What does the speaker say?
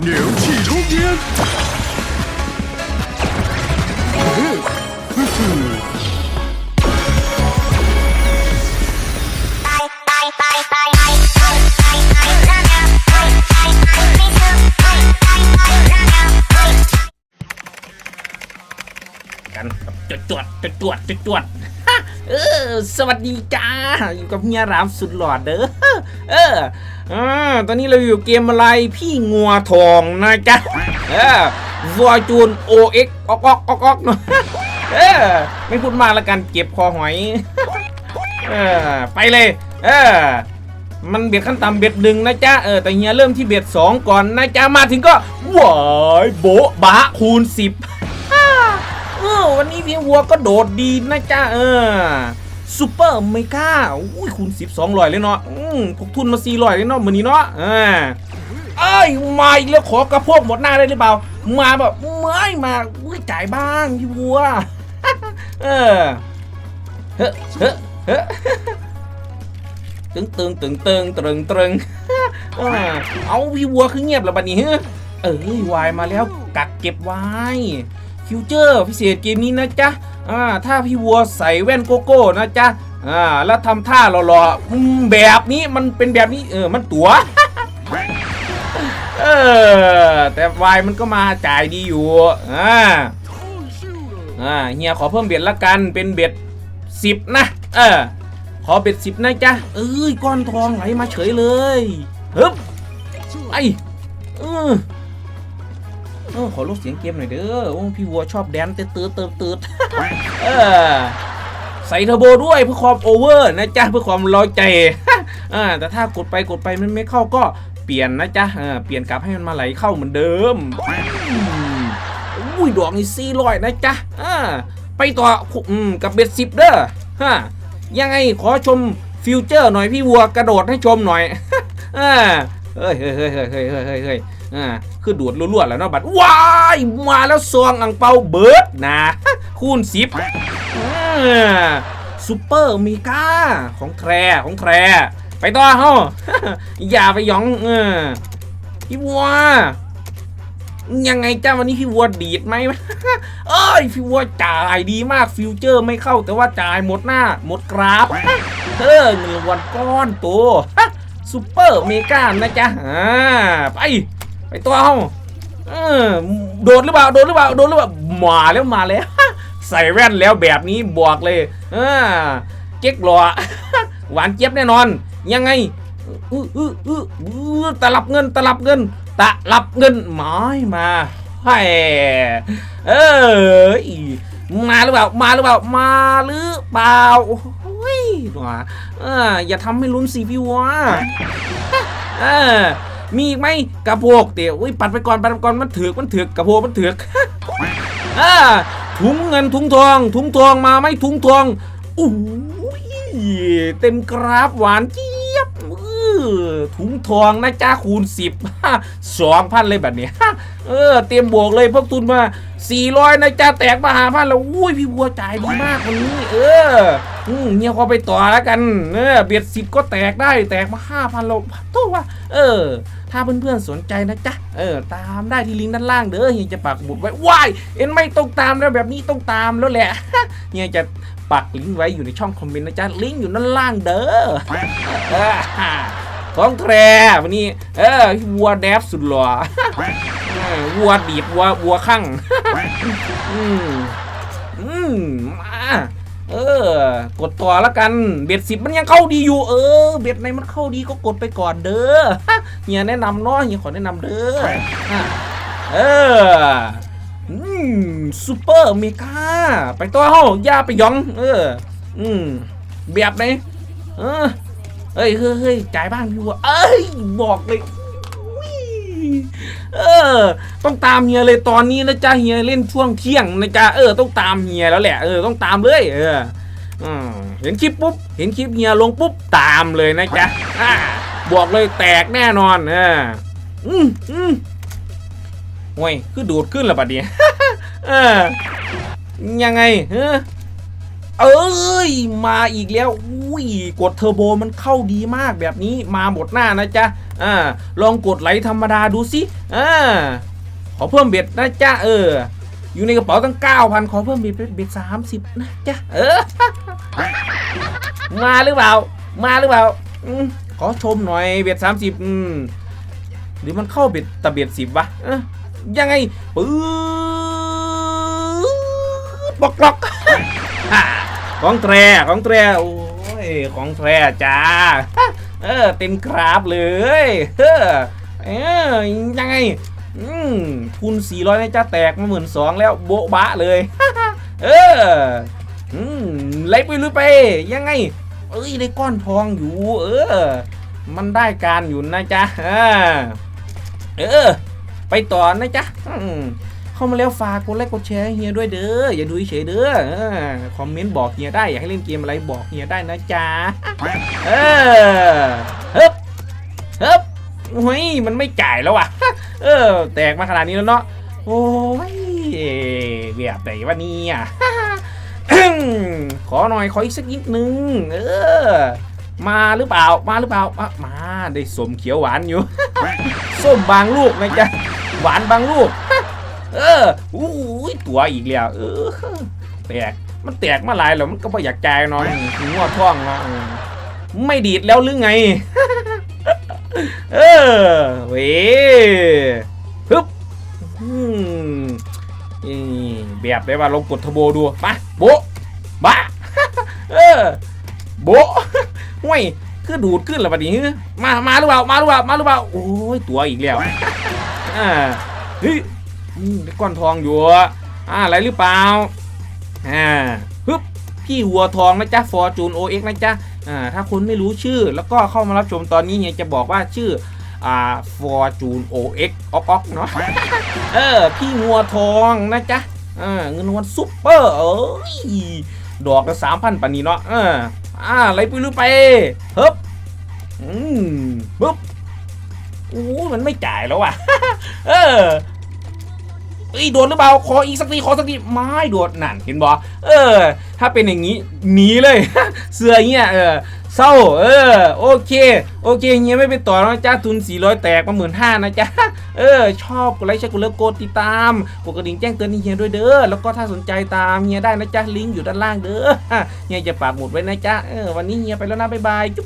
牛气冲天！กันจดจวดจดจวดจดจวดฮะเออ สวัสดีจ้า อยู่กับเมียรามสุดหล่อเด้อ เออ อ่าตอนนี้เราอยู่เกมอะไรพี่งัวทองนะจ๊ะเออวอจูน OX ออกออกออกออกเนอะเออไม่พูดมากแล้วกันเก็บคอหอยเออไปเลย เออมันเบียดขั้นต่ำเบียดหนึ่งนะจ๊ะเออแต่เฮียเริ่มที่เบียดสองก่อนนะจ๊ะมาถึงก็วายโบะบะคูณสิบเออวันนี้พี่วัวก็โดดดีนะจ๊ะเออ ซูเปอร์เมกาอุ้ยคูณสิบสองร้อยเลยเนาะอืมพกทุนมาสี่ร้อยเลยเนาะมือนี้เนาะเออเอ้ยมาอีกแล้วขอกระโพกหมดหน้าได้หรือเปล่า มาแบบไม่มาอุ้ยจ่ายบ้างพี่วัวเออเฮ้เฮ้เฮ้ตึงตึงตึงตึงตึงตึงเอาพี่วัวคือเงียบแล้วบัดนี้เฮ้ยเอ้ยวายมาแล้วกักเก็บไว้ ฟิวเจอร์พิเศษเกมนี้นะจ๊ะอ่าถ้าพี่วัวใส่แว่นโกโก้นะจ๊ะอ่าแล้วทำท่าหล่อๆแบบนี้มันเป็นแบบนี้เออมันตัวเออแต่วายมันก็มาจ่ายดีอยู่อ่าอ่าเฮียขอเพิ่มเบ็ดละกันเป็นเบ็ดสิบนะเออขอเบ็ดสิบนะจ๊ะเอ้ยก้อนทองไหลมาเฉยเลยฮึบไอเออ เออขอลดเสียงเกมหน่อยเด้ออพี่วัวชอบแดนเติร์ดเติร์ดเติร์ดเออใส่เทอร์โบด้วยเพื่อความโอเวอร์นะจ๊ะเพื่อความร้อยใจแต่ถ้ากดไปกดไปมันไม่เข้าก็เปลี่ยนนะจ๊ะเปลี่ยนกลับให้มันมาไหลเข้าเหมือนเดิมอุ้ยดอกนี่สี่ร้อยนะจ๊ะไปต่ออกับเบ็ดสิบเด้อฮะยังไงขอชมฟิวเจอร์หน่อยพี่วัวกระโดดให้ชมหน่อยอเฮ้ยเฮ้ยเฮ้ยเฮ้ยเฮ้ยเฮ้ย อ่าคือดูดลวดๆแล้วเนาะบัดว้ายมาแล้วซองอังเปาเบิร์ดนะคูณสิบซูเปอร์มีก้าของแทรของแทรไปต่อเฮ้าอย่าไปยองเออพี่วัวยังไงจ้าวันนี้พี่วัวดีดไหมเอ้ยพี่วัวจ่ายดีมากฟิวเจอร์ไม่เข้าแต่ว่าจ่ายหมดหน้า หมดกราฟเออเงินวัลก้อนโตซูเปอร์เมกานะจ๊ะอ่าไป ไปตัวเฮาเออโดดหรือเปล่า โดดหรือเปล่า โดดหรือเปล่า มาแล้วมาแล้ว ใส่แว่นแล้วแบบนี้บอกเลยเออเจ๊กหล่อหวานเจี๊ยบแน่นอน ยังไงอื้ออื้ออื้ออื้อตลับเงินตลับเงินตะลับเงินหมายมาให้เออมาหรือเปล่า มาหรือเปล่า มาหรือเปล่าโอ้ยหว่าออย่าทำให้ลุ้นสิพี่วะเออ มีอีกไหมกระโปกเดี๋ยวอุ้ยปัดไปก่อนปัดไปก่อนมันถือกมันถือกกระโปงมันถือกอ่าถุงเงินถุงทอง ถุงทองมาไหมถุงทองอู้ยเต็มกราฟหวานเจี๊ยบถุงทองนะจ้าคูณสิบสองพันเลยแบบนี้ เออ เตรียมบวกเลยพวกทุนมาสี่ร้อยนะจ้าแตกมาหาพันแล้วอุ้ยพี่บัวจ่ายดีมากวันนี้ เอออืมเนี่ยพอไปต่อแล้วกันเออเบียดสิบก็แตกได้แตกมาห้าพันเราตัวว่าเออ ถ้าเพื่อนๆสนใจนะจ๊ะเออ ตามได้ที่ลิงก์ด้านล่างเด้อเฮียจะปักหมุดไว้ว้ายเอ็นไม่ต้องตามแล้วแบบนี้ต้องตามแล้วแหละเฮียจะปักลิงก์ไว้อยู่ในช่องคอมเมนต์นะจ๊ะลิงก์อยู่ด้านล่างเด้อของแทรวันนี้ เออวัวแดฟสุดหล่อ วัวดีดวัววัวข้างอืมอืมมาเออ กดต่อล้วกันเบ็ดสิบมันยังเข้าดีอยู่เออ เบ็ดในมันเข้าดีก็กดไปก่อนเด้อเฮียแนะนำเนาะเฮียขอแนะนำเด้อเอออืมซูเปอร์เมกาไปตัวเฮาอย่าไปยอง เออ อืมแบบไหนเออเฮ้ยเฮ้ยจ่ายบ้างพี่วัวเอ้ยบอกเลย เออ ต้องตามเฮียเลยตอนนี้นะจ๊ะเฮียเล่นช่วงเที่ยงนะจ๊ะเออต้องตามเฮียแล้วแหละเออต้องตามเลยเออเห็นคลิปปุ๊บเห็นคลิปเฮียลงปุ๊บตามเลยนะจ๊ะบอกเลยแตกแน่นอนเอออืมอืมโอ้ยคือดูดขึ้นแล้วปะเดี๋ยเออยังไงเออ เอ้ย มาอีกแล้วอุ้ยกดเทอร์โบมันเข้าดีมากแบบนี้มาหมดหน้านะจ๊ะอ่าลองกดไหลธรรมดาดูสิอ่าขอเพิ่มเบ็ดนะจ๊ะเออ อยู่ในกระเป๋าตั้ง 9,000 ขอเพิ่มเบ็ดเป็นเบ็ด30นะจ๊ะเออ มาหรือเปล่า มาหรือเปล่าอขอชมหน่อยเบ็ด30อืมหรือมันเข้าเบ็ดตะเบ็ดสิบวะยังไงปื๊ดบอกกลอก ของแตรของแตรโอ้ยของแตรจ้าเออเต็มกราฟเลยเออเออยังไงอืมทุน 400นะจ้าแตกมาหมื่นสองแล้วโบ๊ะบะเลย เอออืมไล่ไปลุยไป ยังไง เอ้ยได้ก้อนทองอยู่ เออ มันได้การอยู่นะจ๊ะอ่าเออ ไปต่อนะจ๊ะอืม เข้ามาแล้วฝากกดไลค์กดแชร์เฮียด้วยเด้ออย่าดูเฉยเด้อคอมเมนต์บอกเฮียได้อยากให้เล่นเกมอะไรบอกเฮียได้นะจ๊ะเออฮึบฮึบโอ้ยมันไม่จ่ายแล้วอะ เออ แตกมาขนาดนี้แล้วเนาะโอ้ยแบบไหนวะเนี่ยขอหน่อยขออีกสักนิดนึงเออมาหรือเปล่ามาหรือเปล่ามามาได้สมเขียวหวานอยู่ ส้มบางลูกนะจ๊ะหวานบางลูก เอออู้ยตัวอีกแล้วเออแตกมันแตกมาหลายแล้วมันก็ไม่อยากจ่ายเนาะงวท่องเนาะไม่ดีดแล้วหรือไง เออเว้ยฮึบอืมอีแบบได้ว่าลงกดทโบดูมาโบบ้าเออโบห่วยคือดูดขึ้นแล้วบัดนี้มา มาหรือเปล่า มาหรือเปล่า มาหรือเปล่า โอ้ย ตัวอีกแล้ว อ่า เฮ้ย ได้ก้อนทองอยู่อะอ่าอะไรหรือเปล่าอ่าฮึบพี่วัวทองนะจ๊ะฟอร์จูนโอเอ็กนะจ๊ะอ่าถ้าคุณไม่รู้ชื่อ แล้วก็เข้ามารับชมตอนนี้เนี่ยจะบอกว่าชื่ออ่าฟอร์จูนโอเอ็กออกออกเนาะเออพี่งัวทองนะจ๊ะอ่าเงินรางวัลซุปเปอร์เอ้ยดอกละสามพันปานนี้เนาะเอออ่าไหลไปลุยไปฮ้บอืมปึ๊บโอ้มันไม่จ่ายแล้วอะ เออ เอ้ยโดนหรือเปล่าขออีกสักทีขอสักทีไม่โดนนั่นเห็นบอเออ ถ้าเป็นอย่างนี้หนีเลย เสื้อเงี้ยเออเศร้าเออโอเค โอเคเงี้ยไม่ไปต่อแล้วจ้าทุน 400 แตกมาหมื่นห้านะจ๊ะเออ ชอบกดไลค์แชร์กดเลิฟกดติดตามกดกระดิ่งแจ้งเตือนเฮียด้วยเด้อแล้วก็ถ้าสนใจตามเฮียได้นะจ๊ะลิงก์อยู่ด้านล่างเด้อเฮียจะปากหมุดไว้นะจ๊ะเออวันนี้เฮียไปแล้วนะบ๊ายบายจุ๊บ